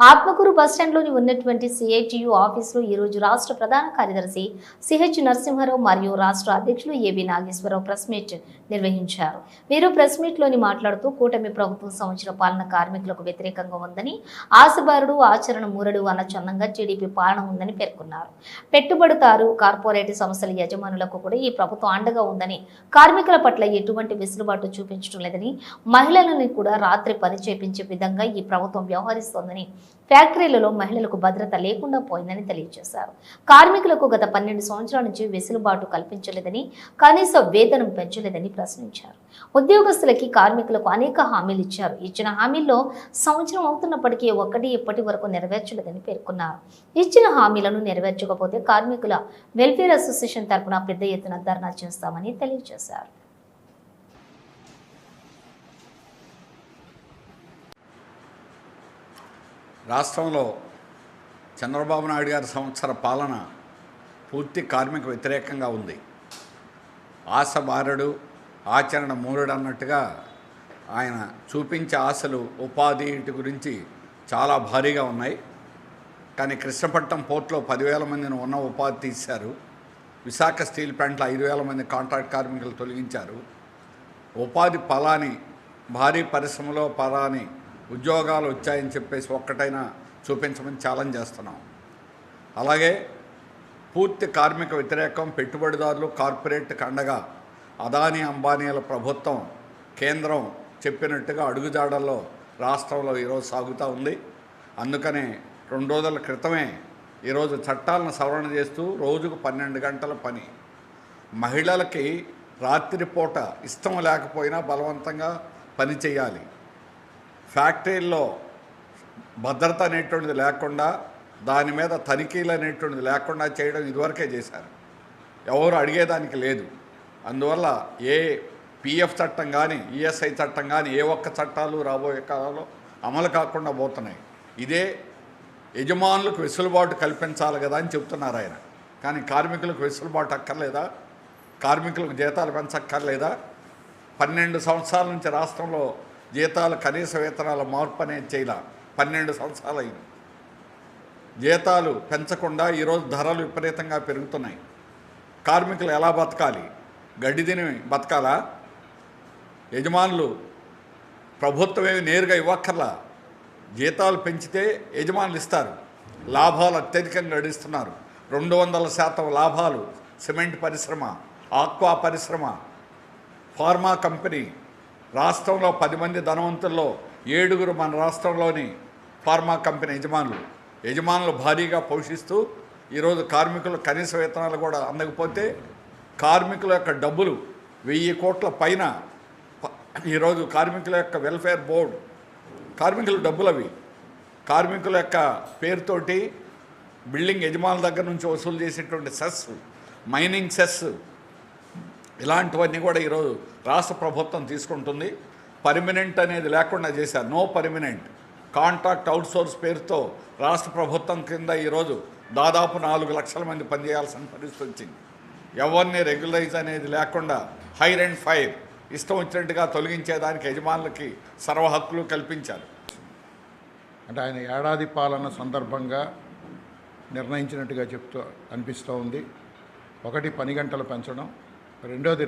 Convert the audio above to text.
ఆత్మకూరు బస్టాండ్లోని ఉన్నటువంటి సిఐటియు ఆఫీసులో ఈ రోజు రాష్ట్ర ప్రధాన కార్యదర్శి సిహెచ్ నరసింహారావు మరియు రాష్ట్ర అధ్యక్షులు ఏబి నాగేశ్వరరావు ప్రెస్ మీట్ నిర్వహించారు. వీరు ప్రెస్ మీట్లోని మాట్లాడుతూ కూటమి ప్రభుత్వం సంవత్సర పాలన కార్మికులకు వ్యతిరేకంగా ఉందని ఆశబారుడు ఆచరణ మూరడు అన్న చందంగా టీడీపీ పాలన ఉందని పేర్కొన్నారు. పెట్టుబడిదారు కార్పొరేట్ సంస్థల యజమానులకు కూడా ఈ ప్రభుత్వం అండగా ఉందని కార్మికుల పట్ల ఎటువంటి వెసులుబాటు చూపించడం లేదని మహిళలను కూడా రాత్రి పని చేపించే విధంగా ఈ ప్రభుత్వం వ్యవహరిస్తోందని ఫ్యాక్టరీలలో మహిళలకు భద్రత లేకుండా పోయిందని తెలియజేశారు. కార్మికులకు గత పన్నెండు సంవత్సరాల నుంచి వెసులుబాటు కల్పించలేదని కనీస వేతనం పెంచలేదని ప్రశ్నించారు. ఉద్యోగస్తులకి కార్మికులకు అనేక హామీలు ఇచ్చారు. ఇచ్చిన హామీల్లో సంవత్సరం అవుతున్నప్పటికీ ఒక్కటి ఇప్పటి వరకు నెరవేర్చలేదని పేర్కొన్నారు. ఇచ్చిన హామీలను నెరవేర్చకపోతే కార్మికుల వెల్ఫేర్ అసోసియేషన్ తరపున పెద్ద ఎత్తున ధర్నా చేస్తామని తెలియజేశారు. రాష్ట్రంలో చంద్రబాబు నాయుడు గారి సంవత్సర పాలన పూర్తి కార్మిక వ్యతిరేకంగా ఉంది. ఆశ బారడు ఆచరణ మూరుడు అన్నట్టుగా ఆయన చూపించే ఆశలు ఉపాధి వీటి గురించి చాలా భారీగా ఉన్నాయి. కానీ కృష్ణపట్నం పోర్టులో పదివేల మందిని ఉన్న ఉపాధి తీశారు. విశాఖ స్టీల్ ప్లాంట్లో ఐదు వేల మంది కాంట్రాక్ట్ కార్మికులు తొలగించారు. ఉపాధి పలాని భారీ పరిశ్రమలో పలాని ఉద్యోగాలు వచ్చాయని చెప్పేసి ఒక్కటైనా చూపించమని ఛాలెంజ్ చేస్తున్నాం. అలాగే పూర్తి కార్మిక వ్యతిరేకం పెట్టుబడిదారులు కార్పొరేట్ కండగా అదానీ అంబానీల ప్రభుత్వం కేంద్రం చెప్పినట్టుగా అడుగుజాడల్లో రాష్ట్రంలో ఈరోజు సాగుతూ ఉంది. అందుకనే రెండు రోజుల క్రితమే ఈరోజు చట్టాలను సవరణ చేస్తూ రోజుకు పన్నెండు గంటల పని. మహిళలకి రాత్రిపూట ఇష్టం లేకపోయినా బలవంతంగా పని చేయాలి. ఫ్యాక్టరీల్లో భద్రత అనేటువంటిది లేకుండా దాని మీద తనిఖీలు అనేటువంటిది లేకుండా చేయడం ఇదివరకే చేశారు. ఎవరు అడిగేదానికి లేదు. అందువల్ల ఏ పిఎఫ్ చట్టం కానీ ఈఎస్ఐ చట్టం కానీ ఏ ఒక్క చట్టాలు రాబోయే కాలంలో అమలు కాకుండా పోతున్నాయి. ఇదే యజమానులకు వెసులుబాటు కల్పించాలి కదా అని చెప్తున్నారు ఆయన. కానీ కార్మికులకు వెసులుబాటు అక్కర్లేదా? కార్మికులకు జీతాలు పెంచక్కర్లేదా? పన్నెండు సంవత్సరాల నుంచి రాష్ట్రంలో జీతాలు కనీస వేతనాల మార్పు అనేది చేయాల. పన్నెండు సంవత్సరాలు అయింది జీతాలు పెంచకుండా ఈరోజు ధరలు విపరీతంగా పెరుగుతున్నాయి. కార్మికులు ఎలా బతకాలి? గడ్డి తిని బతకాలా? యజమానులు ప్రభుత్వమేమి నేరుగా ఇవ్వక్కర్లా? జీతాలు పెంచితే యజమానులు ఇస్తారు. లాభాలు అత్యధికంగా గడిస్తున్నారు. రెండు వందల శాతం లాభాలు సిమెంట్ పరిశ్రమ ఆక్వా పరిశ్రమ ఫార్మా కంపెనీ రాష్ట్రంలో పది మంది ధనవంతుల్లో ఏడుగురు మన రాష్ట్రంలోని ఫార్మా కంపెనీ యజమానులు. యజమానులు భారీగా పోషిస్తూ ఈరోజు కార్మికులు కనీస వేతనాలు కూడా అందకపోతే కార్మికుల యొక్క డబ్బులు వెయ్యి కోట్ల పైన ఈరోజు కార్మికుల యొక్క వెల్ఫేర్ బోర్డు కార్మికుల డబ్బులు అవి కార్మికుల యొక్క పేరుతోటి బిల్డింగ్ యజమానుల దగ్గర నుంచి వసూలు చేసేటువంటి సెస్ మైనింగ్ సెస్ ఇలాంటివన్నీ కూడా ఈరోజు రాష్ట్ర ప్రభుత్వం తీసుకుంటుంది. పర్మినెంట్ అనేది లేకుండా చేశారు. నో పర్మినెంట్ కాంట్రాక్ట్ అవుట్సోర్స్ పేరుతో రాష్ట్ర ప్రభుత్వం కింద ఈరోజు దాదాపు నాలుగు లక్షల మంది పనిచేయాల్సిన పరిస్థితి వచ్చింది. ఎవరిని రెగ్యులైజ్ అనేది లేకుండా హైర్ అండ్ ఫైర్ ఇష్టం వచ్చినట్టుగా తొలగించేదానికి యజమానులకి సర్వహక్కులు కల్పించారు. అంటే ఆయన ఏడాది పాలన సందర్భంగా నిర్ణయించినట్టుగా చెప్తూ అనిపిస్తూ ఉంది. ఒకటి పని గంటలు పెంచడం రెండోది